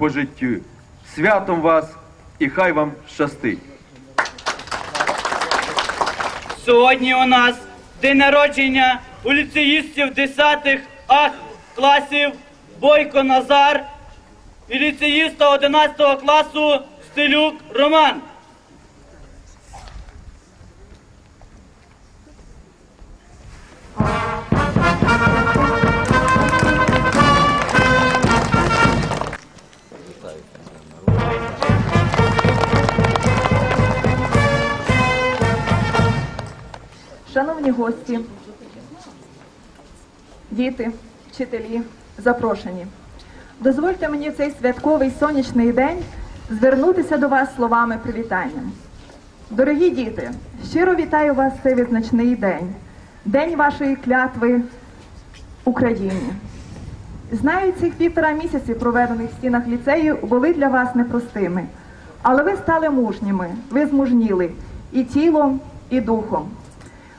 по життю. Святом вас і хай вам щастить. Сьогодні у нас день народження у ліцеїстів 10 А класів Бойко Назар і ліцеїста 11 класу Стилюк Роман. Гості, діти, вчителі, запрошені. Дозвольте мені в цей святковий сонячний день звернутися до вас словами привітання. Дорогі діти, щиро вітаю вас в цей визначний день, день вашої клятви Україні. Знаю, цих півтора місяці, проведених в стінах ліцею, були для вас непростими, але ви стали мужніми, ви змужніли і тілом, і духом.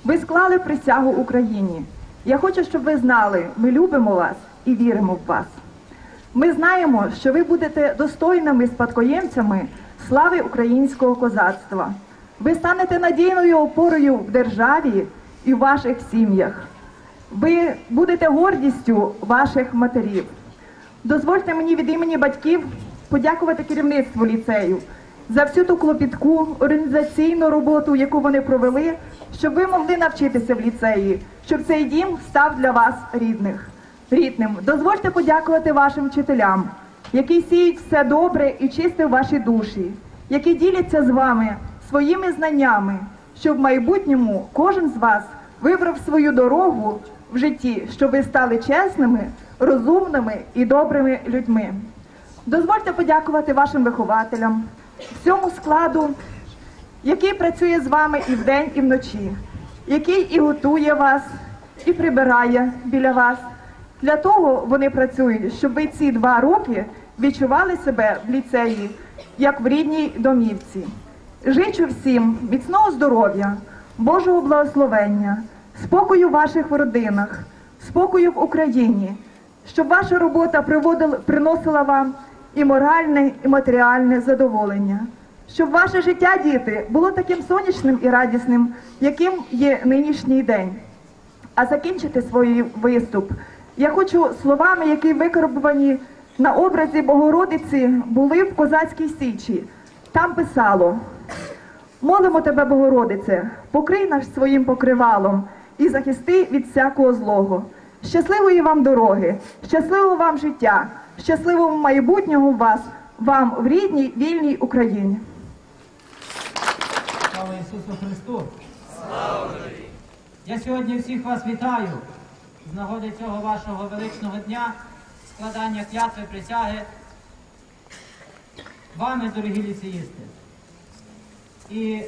Ви склали присягу Україні. Я хочу, щоб ви знали, ми любимо вас і віримо в вас. Ми знаємо, що ви будете достойними спадкоємцями слави українського козацтва. Ви станете надійною опорою в державі і в ваших сім'ях. Ви будете гордістю ваших матерів. Дозвольте мені від імені батьків подякувати керівництву ліцею за всю ту клопітку, організаційну роботу, яку вони провели, щоб ви могли навчитися в ліцеї, щоб цей дім став для вас рідних. рідним. Дозвольте подякувати вашим вчителям, які сіють все добре і чисте в вашій душі, які діляться з вами своїми знаннями, щоб в майбутньому кожен з вас вибрав свою дорогу в житті, щоб ви стали чесними, розумними і добрими людьми. Дозвольте подякувати вашим вихователям, всьому складу, який працює з вами і вдень, і вночі, який і готує вас, і прибирає біля вас. Для того вони працюють, щоб ви ці два роки відчували себе в ліцеї, як в рідній домівці. Жичу всім міцного здоров'я, Божого благословення, спокою в ваших родинах, спокою в Україні, щоб ваша робота приносила вам і моральне, і матеріальне задоволення, щоб ваше життя, діти, було таким сонячним і радісним, яким є нинішній день. А закінчити свій виступ я хочу словами, які викарбувані на образі Богородиці, були в козацькій січі. Там писало: молимо тебе, Богородице, покрий нас своїм покривалом і захисти від всякого злого. Щасливої вам дороги, щасливого вам життя, щасливого майбутнього вас, вам в рідній вільній Україні. Слава Ісусу Христу! Слава Я сьогодні всіх вас вітаю з нагоди цього вашого величного дня, складання клятви присяги вами, дорогі ліцеїсти. І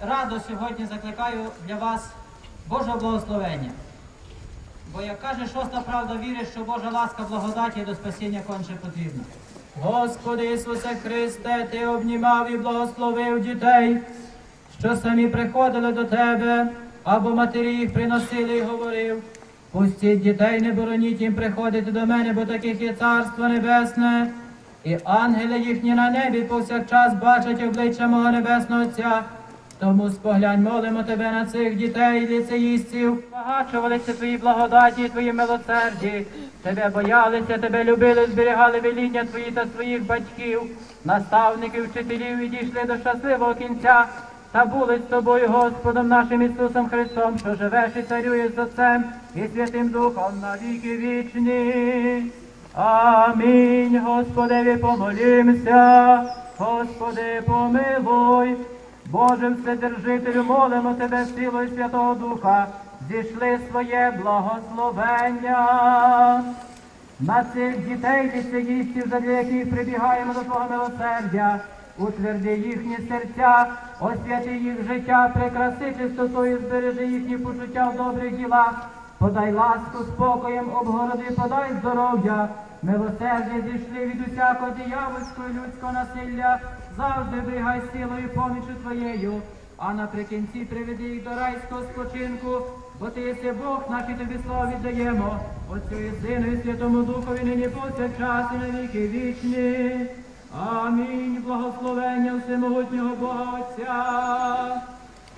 радо сьогодні закликаю для вас Божого благословення. Бо як каже шоста правда віри, що Божа ласка благодаті до спасіння конче потрібна. Господи Ісусе Христе, Ти обнімав і благословив дітей, що самі приходили до Тебе, або матері їх приносили і говорив. Пустіть дітей, не бороніть їм приходити до мене, бо таких є царство небесне. І ангели їхні на небі повсякчас бачать обличчя мого небесного Отця. Тому споглянь, молимо тебе на цих дітей, ліцеїстів, багачувалися твої благодаті, твої милосерді. Тебе боялися, тебе любили, зберігали веління твої та своїх батьків, наставників, вчителів і дійшли до щасливого кінця. Та були з тобою, Господом нашим Ісусом Христом, що живеш і царюєш з Отцем і Святим Духом на віки вічні. Амінь. Господеві помолімся, Господи, помилуй. Боже Вседержителю, молимо Тебе силою Святого Духа, зійшли своє благословення. На цих дітей ліцеїстів, задля яких прибігаємо до Твого милосердя, утверди їхні серця, освяти їх життя, прикраси чистотою, збережи їхні почуття в добрих ділах, подай ласку спокоєм, обгороди, подай здоров'я, милосердя зійшли від усякого диявольського людського насилля, завжди вигай силою помічю Твоєю, а наприкінці приведи їх до райського спочинку, бо ти єси Бог наш і тобі славу віддаємо, Отцю і Сину і Святому Духові нині повсякчас і на віки вічні. Амінь. Благословення всемогутнього Бога Отця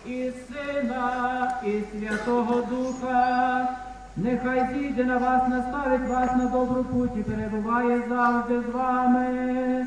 і Сина, і Святого Духа. Нехай зійде на вас, наставить вас на добру путь і перебуває завжди з вами.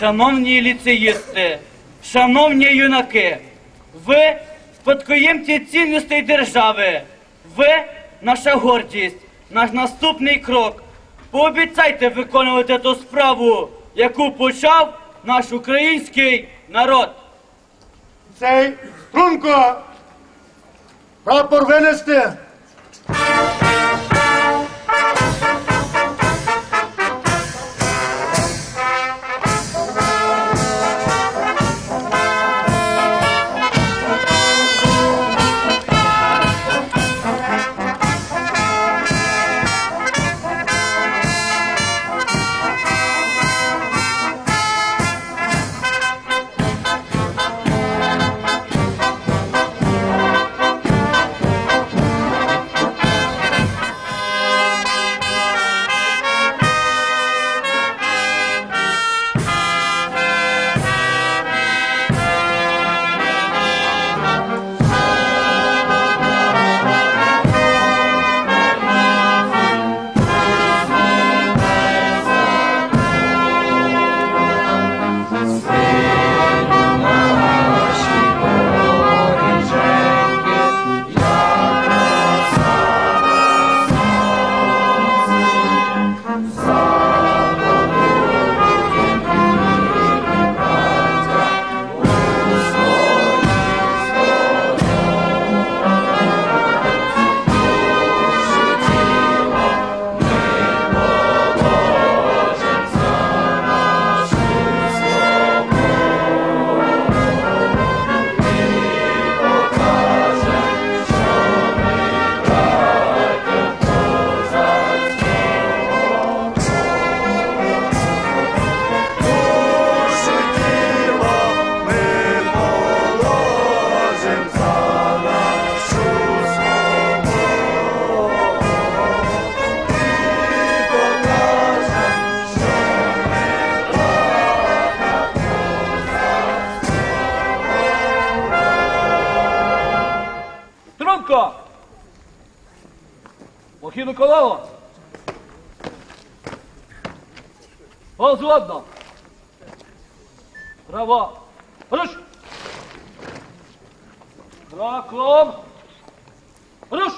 Шановні ліцеїсти, шановні юнаки, ви спадкоємці цінностей держави, ви наша гордість, наш наступний крок. Пообіцяйте виконувати ту справу, яку почав наш український народ. Цей струнко! Прапор винести! Струнко! Похідну колово! Позгодно! Право! Руш! Кроком! Руш!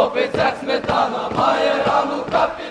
раз, два, три. Бо він хлопець, як сметана, має рану капітана.